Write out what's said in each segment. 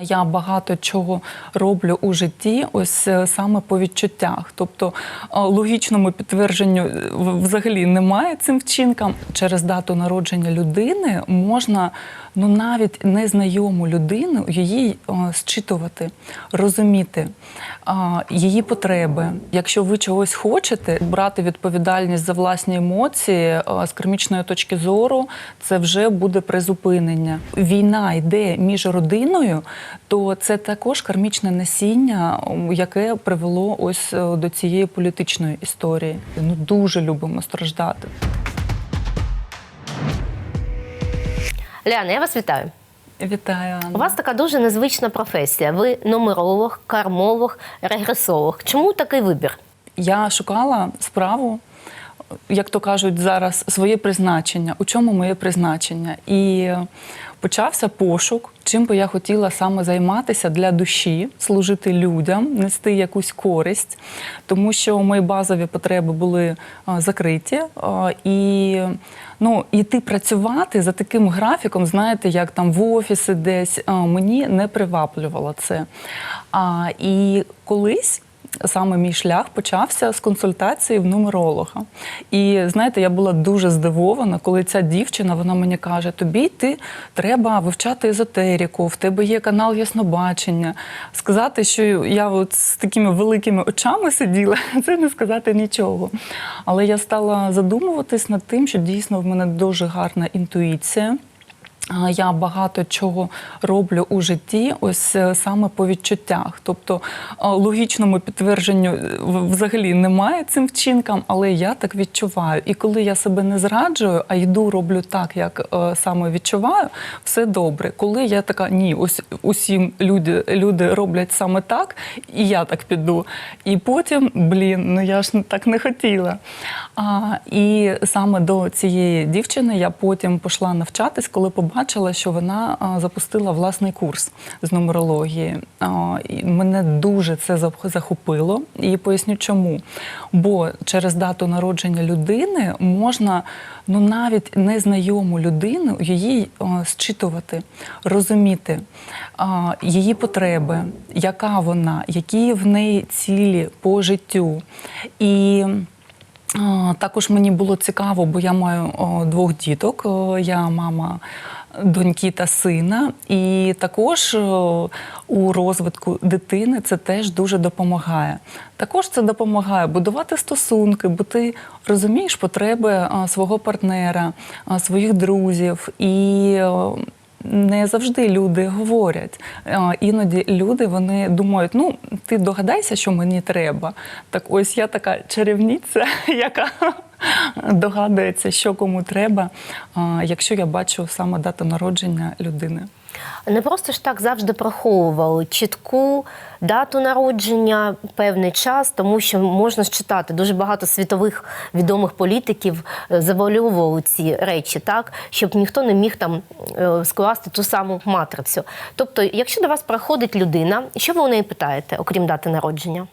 Я багато чого роблю у житті, ось е, саме по відчуттях. Тобто е, логічному підтвердженню е, взагалі немає цим вчинкам. Через дату народження людини можна ну навіть незнайому людину її зчитувати, розуміти її потреби. Якщо ви чогось хочете, брати відповідальність за власні емоції з кармічної точки зору, це вже буде призупинення. Війна йде між родиною, то це також кармічне насіння, яке привело ось е, до цієї політичної історії. Ну дуже любимо страждати. Ляна, я вас вітаю. Вітаю Анна. У вас така дуже незвична професія. Ви нумеролог, кармолог, регресолог. Чому такий вибір? Я шукала справу, як то кажуть зараз, своє призначення. У чому моє призначення? І почався пошук, чим би я хотіла саме займатися для душі, служити людям, нести якусь користь, тому що мої базові потреби були закриті. І ну, іти працювати за таким графіком, знаєте, як там в офіси десь, мені не приваблювало це. І колись саме мій шлях почався з консультації в нумеролога. І знаєте, я була дуже здивована, коли ця дівчина вона мені каже: тобі йти треба вивчати езотерику, в тебе є канал яснобачення. Сказати, що я от з такими великими очами сиділа, це не сказати нічого. Але я стала задумуватись над тим, що дійсно в мене дуже гарна інтуїція. Я багато чого роблю у житті, ось е, саме по відчуттях. Тобто е, логічному підтвердженню е, взагалі немає цим вчинкам, але я так відчуваю. І коли я себе не зраджую, а йду, роблю так, як саме відчуваю, все добре. Коли я така, ні, ось усі люди, люди роблять саме так, і я так піду. І потім, блін, ну я ж так не хотіла. А, і саме до цієї дівчини я потім пішла навчатись, коли побачила, що вона запустила власний курс з нумерології. Мене дуже це захопило. І поясню чому. Бо через дату народження людини можна ну навіть незнайому людину її зчитувати, розуміти її потреби, яка вона, які в неї цілі по життю. І Також мені було цікаво, бо я маю двох діток. Я мама доньки та сина. І також у розвитку дитини це теж дуже допомагає. Також це допомагає будувати стосунки, бо ти розумієш потреби свого партнера, своїх друзів. І не завжди люди говорять. Іноді люди вони думають, ну ти догадайся, що мені треба. Так ось я така чарівниця, яка догадується, що кому треба, якщо я бачу саме дату народження людини. Не просто ж так завжди приховували чітку дату народження, певний час, тому що можна считати дуже багато світових відомих політиків е, завуальовували ці речі, так щоб ніхто не міг там е, скласти ту саму матрицю. Тобто, якщо до вас приходить людина, що ви у неї питаєте, окрім дати народження?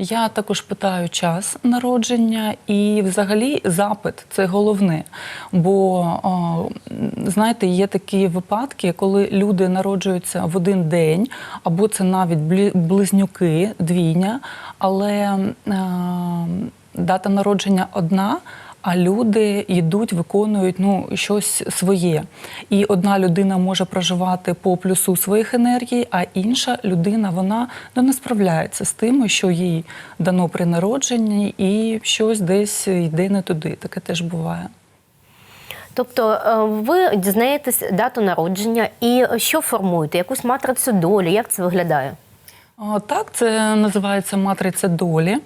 Я також питаю час народження і, взагалі, запит це головне. Бо знаєте, є такі випадки, коли люди народжуються в один день, або це навіть близнюки, двійня, але е, дата народження одна. А люди йдуть, виконують ну щось своє. І одна людина може проживати по плюсу своїх енергій, а інша людина вона ну, не справляється з тим, що їй дано при народженні, і щось десь йде не туди. Таке теж буває. Тобто е, ви дізнаєтесь дату народження і що формуєте? Якусь матрицю долі? Як це виглядає? Так, це називається матриця долі.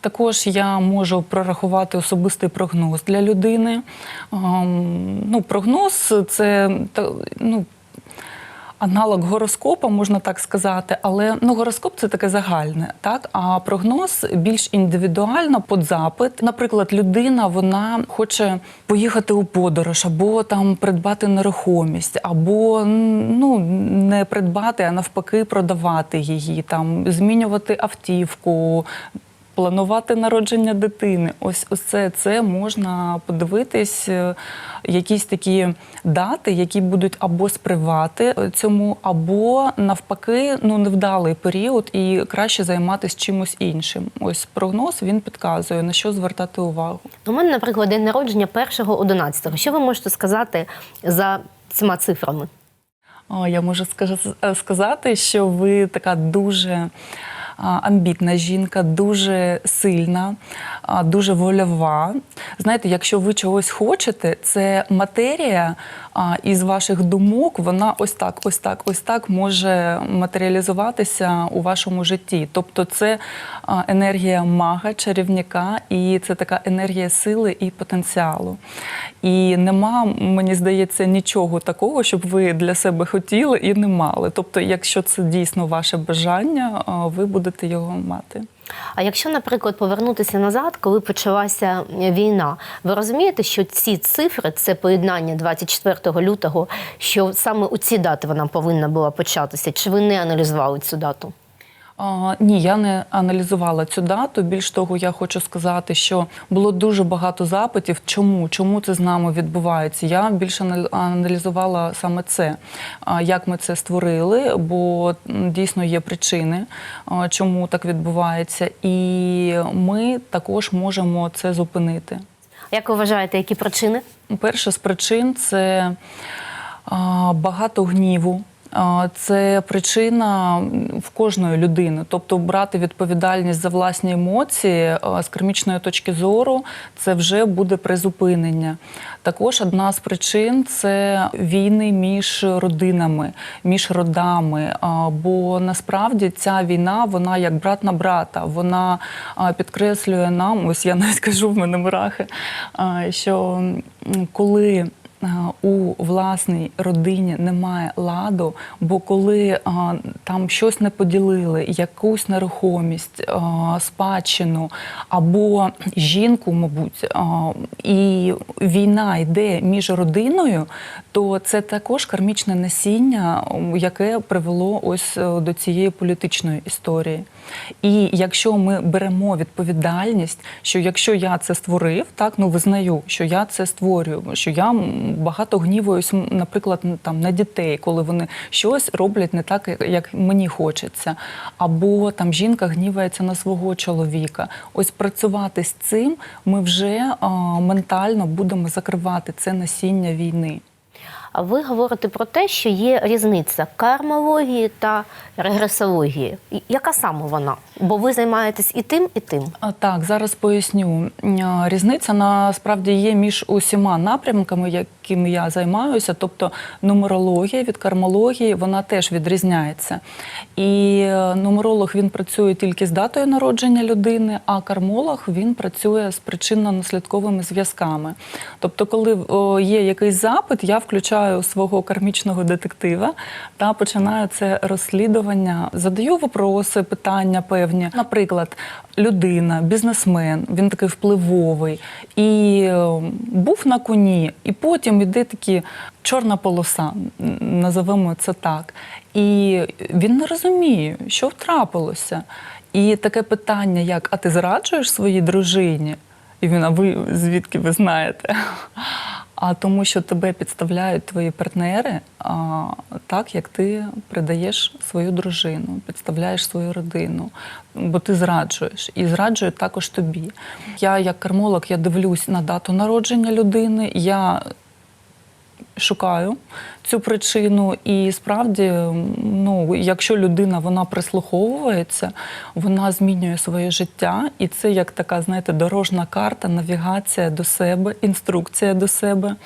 Також я можу прорахувати особистий прогноз для людини. Ну, прогноз це ну, аналог гороскопа, можна так сказати, але ну, гороскоп це таке загальне, так? А прогноз більш індивідуально під запит. Наприклад, людина вона хоче поїхати у подорож, або там придбати нерухомість, або ну, не придбати, а навпаки, продавати її, там, змінювати автівку. Планувати народження дитини. Ось усе це можна подивитись, е, якісь такі дати, які будуть або спривати цьому, або навпаки, ну невдалий період, і краще займатися чимось іншим. Ось прогноз він підказує на що звертати увагу. У мене, наприклад, день народження 1-11. Що ви можете сказати за цими цифрами? О, я можу е, сказати, що ви така дуже амбітна жінка, дуже сильна, дуже вольова. Знаєте, якщо ви чогось хочете, це матерія а, із ваших думок, вона ось так, ось так, ось так може матеріалізуватися у вашому житті. Тобто, це енергія мага, чарівника, і це така енергія сили і потенціалу. І нема, мені здається, нічого такого, щоб ви для себе хотіли і не мали. Тобто, якщо це дійсно ваше бажання, ви будете його мати. А якщо, наприклад, повернутися назад, коли почалася війна, ви розумієте, що ці цифри це поєднання 24 лютого, що саме у ці дати вона повинна була початися? Чи ви не аналізували цю дату? А, ні, я не аналізувала цю дату. Більш того, я хочу сказати, що було дуже багато запитів, чому, чому це з нами відбувається. Я більше анал- аналізувала саме це, як ми це створили, бо дійсно є причини, чому так відбувається, і ми також можемо це зупинити. Як ви вважаєте, які причини? Перша з причин це багато гніву. Це причина в кожної людини, тобто брати відповідальність за власні емоції з кармічної точки зору, це вже буде призупинення. Також одна з причин це війни між родинами, між родами. Бо насправді ця війна, вона як брат на брата, вона підкреслює нам, ось я навіть кажу в мене мурахи, що коли у власній родині немає ладу, бо коли а, там щось не поділили, якусь нерухомість, а, спадщину або жінку, мабуть, а, і війна йде між родиною, то це також кармічне насіння, яке привело ось е, до цієї політичної історії. І якщо ми беремо відповідальність, що якщо я це створив, так ну визнаю, що я це створюю, що я багато гнівуюсь, наприклад, там на дітей, коли вони щось роблять не так, як- мені хочеться, або там жінка гнівається на свого чоловіка. Ось працювати з цим ми вже а, ментально будемо закривати це насіння війни. Ви говорите про те, що є різниця кармології та регресології. Яка саме вона? Бо ви займаєтесь і тим, і тим. Так, зараз поясню. Різниця насправді є між усіма напрямками, якими я займаюся. Тобто нумерологія від кармології вона теж відрізняється. І е, нумеролог він працює тільки з датою народження людини, а кармолог він працює з причинно-наслідковими зв'язками. Тобто, коли є якийсь запит, я включаю свого кармічного детектива та починаю це розслідування. Задаю вопроси, питання певні. Наприклад, людина, бізнесмен, він такий впливовий і е, був на коні, і потім іде такі чорна полоса, називаємо це так. І він не розуміє, що трапилося. І таке питання, як а ти зраджуєш своїй дружині? І він, а ви звідки ви знаєте? А тому, що тебе підставляють твої партнери, а, так як ти придаєш свою дружину, підставляєш свою родину, бо ти зраджуєш і зраджують також тобі. Я, як кармолог, я дивлюсь на дату народження людини. Я шукаю цю причину, і справді, ну, якщо людина вона прислуховується, вона змінює своє життя, і це як така, знаєте, дорожна карта, навігація до себе, інструкція до себе.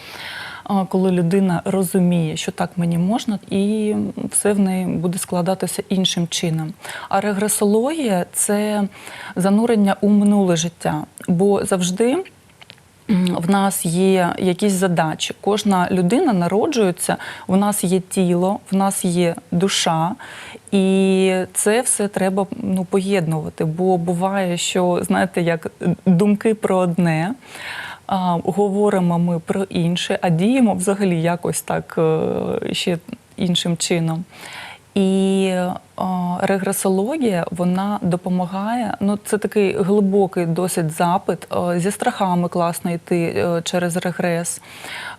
Коли людина розуміє, що так мені можна, і все в неї буде складатися іншим чином. А регресологія це занурення у минуле життя, бо завжди. В нас є якісь задачі. Кожна людина народжується, в нас є тіло, в нас є душа, і це все треба ну, поєднувати. Бо буває, що знаєте, як думки про одне. А, говоримо ми про інше, а діємо взагалі якось так е, ще іншим чином. І а, регресологія вона допомагає. Ну, це такий глибокий досить запит. Е, Зі страхами класно йти е, через регрес,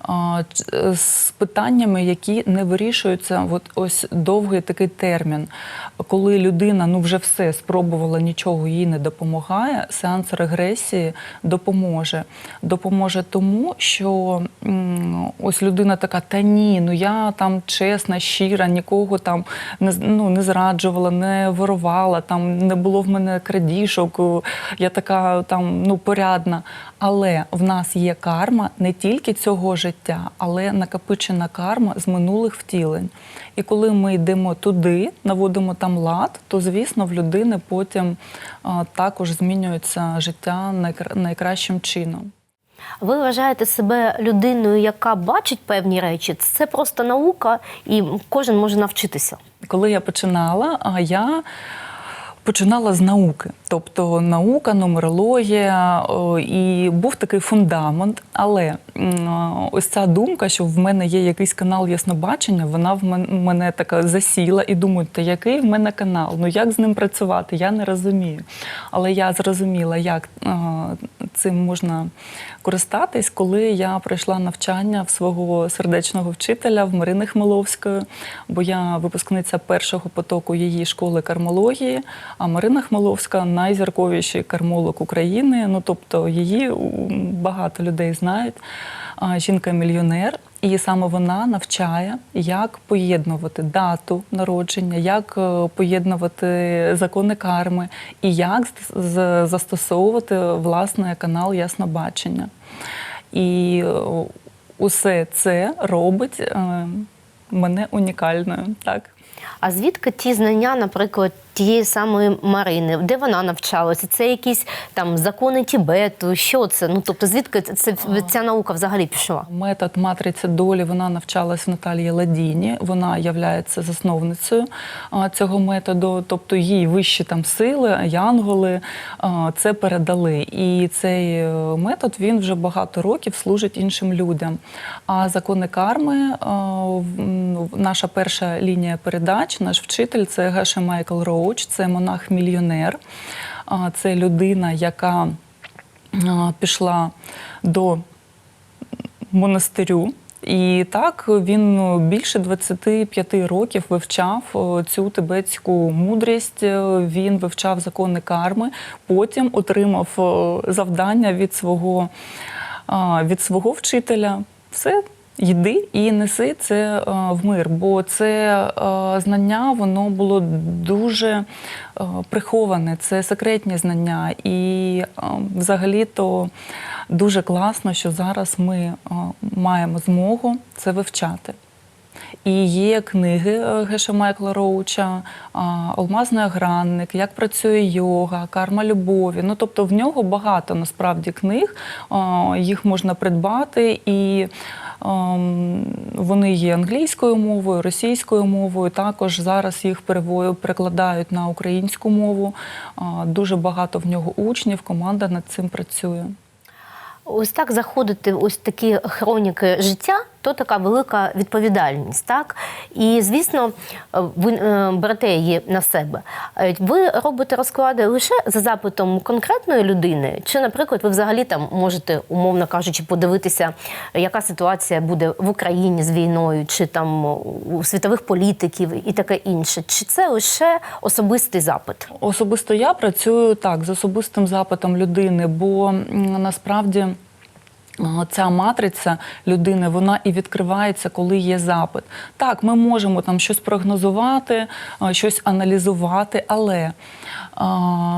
е, з питаннями, які не вирішуються. От ось довгий такий термін, коли людина ну вже все спробувала, нічого їй не допомагає. Сеанс регресії допоможе. Допоможе тому, що м, ось людина така: та ні, ну я там чесна, щира, нікого там не ну, не зраджувала, не вирувала, там не було в мене крадіжок, я така там ну порядна. Але в нас є карма не тільки цього життя, але накопичена карма з минулих втілень. І коли ми йдемо туди, наводимо там лад, то звісно в людини потім а, також змінюється життя найкра- найкращим чином. Ви вважаєте себе людиною, яка бачить певні речі? Це просто наука, і кожен може навчитися. Коли я починала, а я починала з науки, тобто наука, нумерологія, і був такий фундамент. Але ось ця думка, що в мене є якийсь канал яснобачення, вона в мене така засіла і думаю, та який в мене канал? Ну як з ним працювати? Я не розумію. Але я зрозуміла, як е, цим можна користатись, коли я пройшла навчання в свого сердечного вчителя в Марини Хмеловської, бо я випускниця першого потоку її школи кармології. А Марина Хмеловська найзірковіший кармолог України. Ну тобто її багато людей знають. Жінка-мільйонер, і саме вона навчає, як поєднувати дату народження, як е, поєднувати закони карми і як застосовувати власне канал яснобачення. І е, усе це робить е, мене унікальною. Так. А звідки ті знання, наприклад, тієї самої Марини, де вона навчалася? Це якісь там закони Тібету? Що це? Ну тобто, звідки це ця наука взагалі пішла? Метод матриця долі вона навчалась в Наталії Ладіні. Вона є засновницею цього методу, тобто їй вищі там сили, янголи це передали. І цей е, метод він вже багато років служить іншим людям. А закони карми, наша перша лінія передач, наш вчитель це Геша Майкл Роуч, це монах-мільйонер. Це людина, яка пішла до монастирю. І так він ну, більше 25 років вивчав цю тибетську мудрість. е, Він вивчав закони карми. Потім отримав завдання від свого, від свого вчителя. Все. Йди і неси це е, в мир, бо це е, знання воно було дуже е, приховане, це секретні знання. І е, взагалі-то дуже класно, що зараз ми маємо змогу це вивчати. І є книги е, Геша Майкла Роуча, а, Алмазний огранник, як працює йога, карма любові. Ну тобто в нього багато насправді книг, їх можна придбати, і ем, вони є англійською мовою, російською мовою. Також зараз їх перекладають на українську мову. Дуже багато в нього учнів, команда над цим працює. Ось так заходити ось такі хроніки життя, то така велика відповідальність, так? І звісно, ви е, берете її на себе. Е, Ви робите розклади лише за запитом конкретної людини, чи, наприклад, ви взагалі там можете, умовно кажучи, подивитися, яка ситуація буде в Україні з війною, чи там у світових політиків і таке інше. Чи це лише особистий запит? Особисто я працюю так з особистим запитом людини, бо насправді. Ця матриця людини вона і відкривається, коли є запит. Так, ми можемо там щось прогнозувати, щось аналізувати, але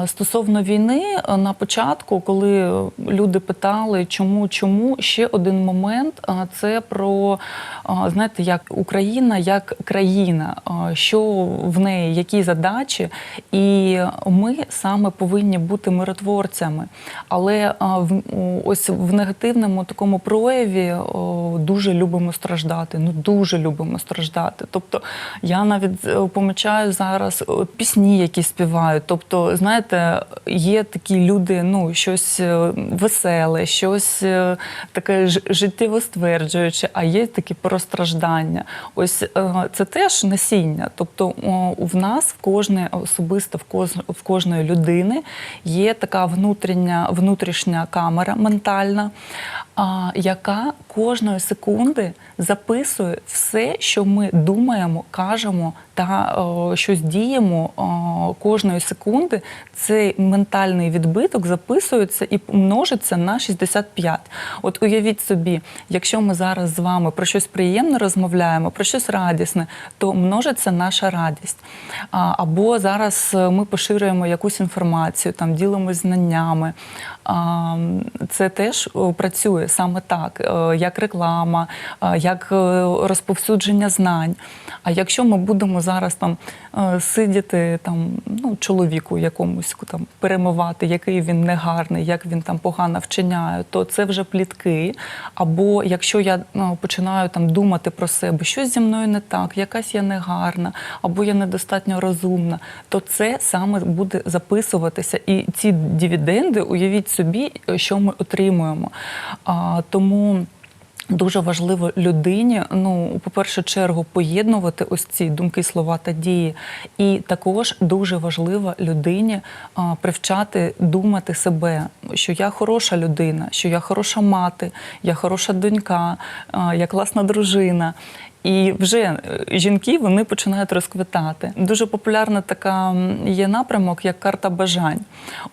стосовно війни на початку, коли люди питали, чому, чому ще один момент це про знаєте, як Україна як країна, що в неї, які задачі, і ми саме повинні бути миротворцями. Але ось в негативному такому прояві дуже любимо страждати. Ну дуже любимо страждати. Тобто я навіть е, помічаю зараз пісні, які співають. Тобто, знаєте, є такі люди, ну щось е, веселе, щось е, таке ж- життєвостверджуюче, а є такі про страждання. Ось е, це теж насіння. Тобто в нас в кожне особисто в в кожної людини є така внутрішня внутрішня камера ментальна, яка кожної секунди записує все, що ми думаємо, кажемо та щось діємо кожної секунди. Цей ментальний відбиток записується і множиться на 65. От уявіть собі, якщо ми зараз з вами про щось приємне розмовляємо, про щось радісне, то множиться наша радість. Або зараз е, ми поширюємо якусь інформацію, там ділимось знаннями. Це теж працює саме так, е, як реклама, е, як е, розповсюдження знань. А якщо ми будемо зараз там сидіти там, ну, чоловіку якомусь там перемивати, який він негарний, як він там погано вчиняє, то це вже плітки. Або якщо я ну, починаю там думати про себе, щось зі мною не так, якась я негарна, або я недостатньо розумна, то це саме буде записуватися. І ці дивіденди, уявіть собі, що ми отримуємо. Тому. Дуже важливо людині, ну, по першу чергу, поєднувати ось ці думки, слова та дії. І також дуже важливо людині а, привчати думати себе, що я хороша людина, що я хороша мати, я хороша донька, а, я класна дружина. І вже е, жінки вони починають розквітати. Дуже популярна така є напрямок, як карта бажань.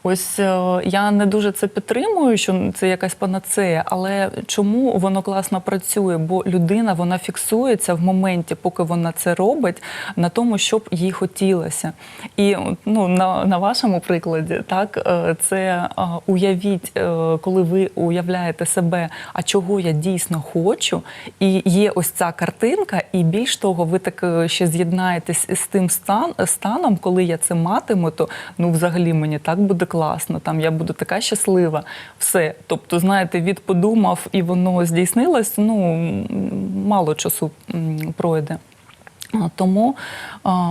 Ось е, я не дуже це підтримую, що це якась панацея, але чому воно класно працює? Бо людина вона фіксується в моменті, поки вона це робить, на тому, щоб їй хотілося. І ну, на, на вашому прикладі, так е, це уявіть, коли ви уявляєте себе, а чого я дійсно хочу, і є ось ця картинка, і більш того, ви так е, ще з'єднаєтесь з тим стан, станом, коли я це матиму, то ну взагалі мені так буде класно. Там я буду така щаслива. Все. Тобто, знаєте, від подумав і воно здійснилось. Ну мало часу пройде. Тому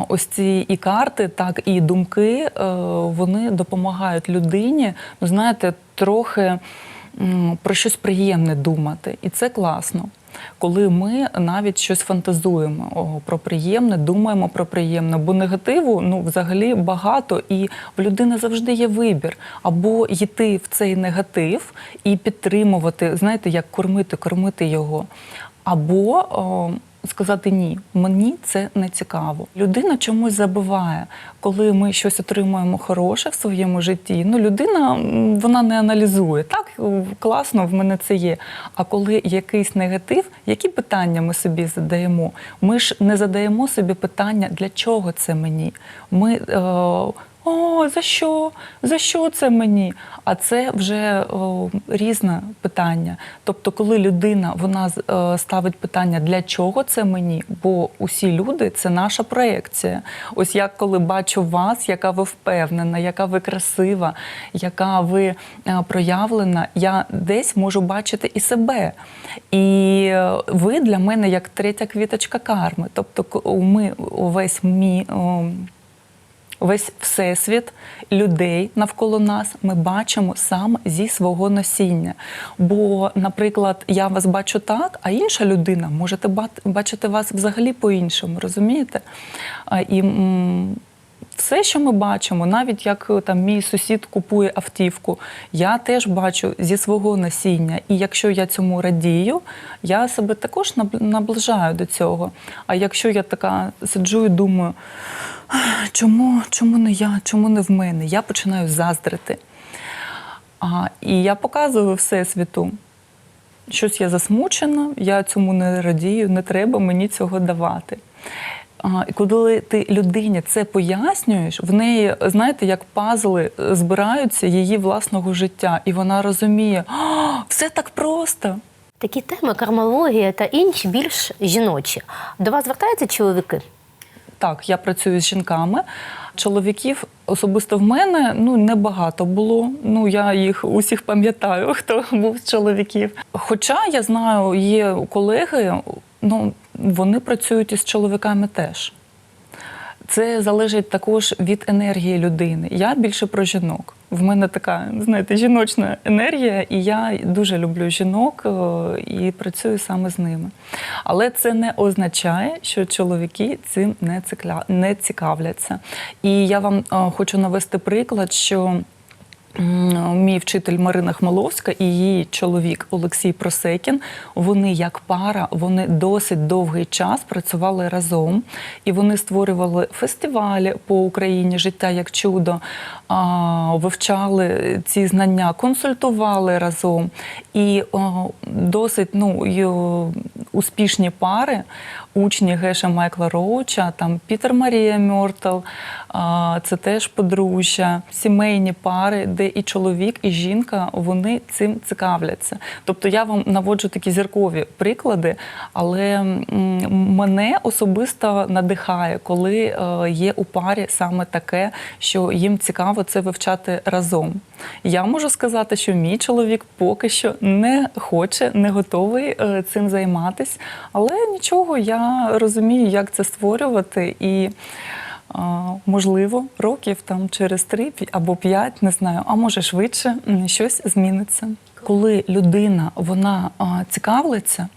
ось ці і карти, так і думки, е, вони допомагають людині, ну, знаєте, трохи про щось приємне думати. І це класно. Коли ми навіть щось фантазуємо про приємне, думаємо про приємне, бо негативу ну взагалі багато, і в людини завжди є вибір. Або йти в цей негатив і підтримувати, знаєте, як кормити, кормити його, або о, сказати ні, мені це не цікаво. Людина чомусь забуває, коли ми щось отримуємо хороше в своєму житті. Ну, людина вона не аналізує. Так, класно, в мене це є. А коли якийсь негатив, які питання ми собі задаємо? Ми ж не задаємо собі питання, для чого це мені. Ми е, о, за що? За що це мені? А це вже о, різне питання. Тобто, коли людина вона е, ставить питання, для чого це мені? Бо усі люди це наша проекція. Ось я коли бачу вас, яка ви впевнена, яка ви красива, яка ви е, проявлена, я десь можу бачити і себе. І е, ви для мене як третя квіточка карми. Тобто, ми увесь мій. Весь всесвіт людей навколо нас ми бачимо саме зі свого носіння. Бо, наприклад, я вас бачу так, а інша людина може бачити вас взагалі по-іншому, розумієте? І все, що ми бачимо, навіть як там мій сусід купує автівку, я теж бачу зі свого насіння. І якщо я цьому радію, я себе також наближаю до цього. А якщо я така сиджу і думаю, «Ах, чому, чому не я, чому не в мене? Я починаю заздрити. А, і я показую всесвіту. Щось я засмучена, я цьому не радію, не треба мені цього давати. І коли ти людині це пояснюєш, в неї, знаєте, як пазли збираються її власного життя, і вона розуміє, все так просто. Такі теми, кармологія та інші більш жіночі. До вас звертаються чоловіки? Так, я працюю з жінками. Чоловіків особисто в мене ну небагато було. Ну я їх усіх пам'ятаю, хто був з чоловіків. Хоча я знаю, є колеги, ну вони працюють із чоловіками теж. Це залежить також від енергії людини. Я більше про жінок. В мене така, знаєте, жіночна енергія, і я дуже люблю жінок е, і працюю саме з ними. Але це не означає, що чоловіки цим не, цікавляться. І я вам е, хочу навести приклад, що. Мій вчитель Марина Хмеловська і її чоловік Олексій Просекін. Вони як пара, вони досить довгий час працювали разом, і вони створювали фестивалі по Україні Життя як чудо, вивчали ці знання, консультували разом. І досить ну, успішні пари, учні Геша Майкла Роуча, там Пітер Марія Мьортл, це теж подружжя, сімейні пари, де і чоловік, і жінка вони цим цікавляться. Тобто я вам наводжу такі зіркові приклади, але мене особисто надихає, коли е, є у парі саме таке, що їм цікаво це вивчати разом. Я можу сказати, що мій чоловік поки що не хоче, не готовий е, цим займатися, але нічого, я розумію, як це створювати і. Можливо, років там через три або п'ять, не знаю, а може швидше щось зміниться. Коли людина вона цікавиться,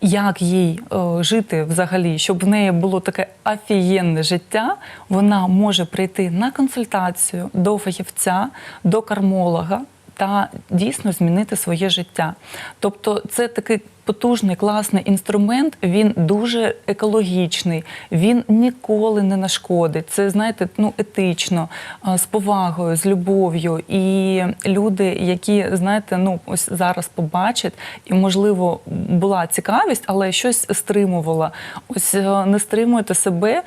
як їй е, жити взагалі, щоб в неї було таке офігенне життя, вона може прийти на консультацію до фахівця, до кармолога та дійсно змінити своє життя. Тобто, це такий потужний класний інструмент. Він дуже екологічний, він ніколи не нашкодить. Це знаєте, ну етично, з повагою, з любов'ю. І люди, які знаєте, ну ось зараз побачать, і можливо була цікавість, але щось стримувала. Ось е, не стримуйте себе.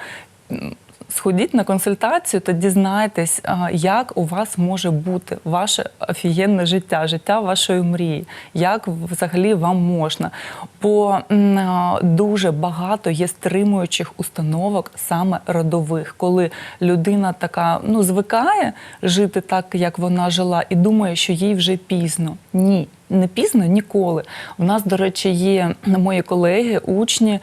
Сходіть на консультацію та дізнайтесь, як у вас може бути ваше офігенне життя, життя вашої мрії, як взагалі вам можна. Бо дуже багато є стримуючих установок саме родових, коли людина така ну звикає жити так, як вона жила, і думає, що їй вже пізно. Ні. Не пізно ніколи. У нас, до речі, є мої колеги, учні е,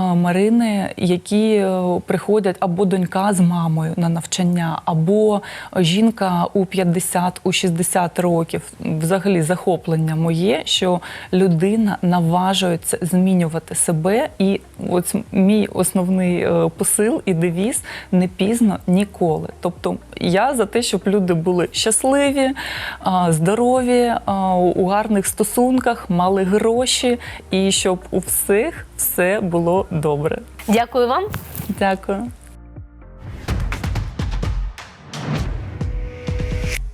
Марини, які е, приходять або донька з мамою на навчання, або жінка у 50, у 60 років. Взагалі захоплення моє, що людина наважується змінювати себе. І ось мій основний е, посил і девіз не пізно ніколи. Тобто я за те, щоб люди були щасливі, здорові, у гарних стосунках, мали гроші, і щоб у всіх все було добре. Дякую вам. Дякую.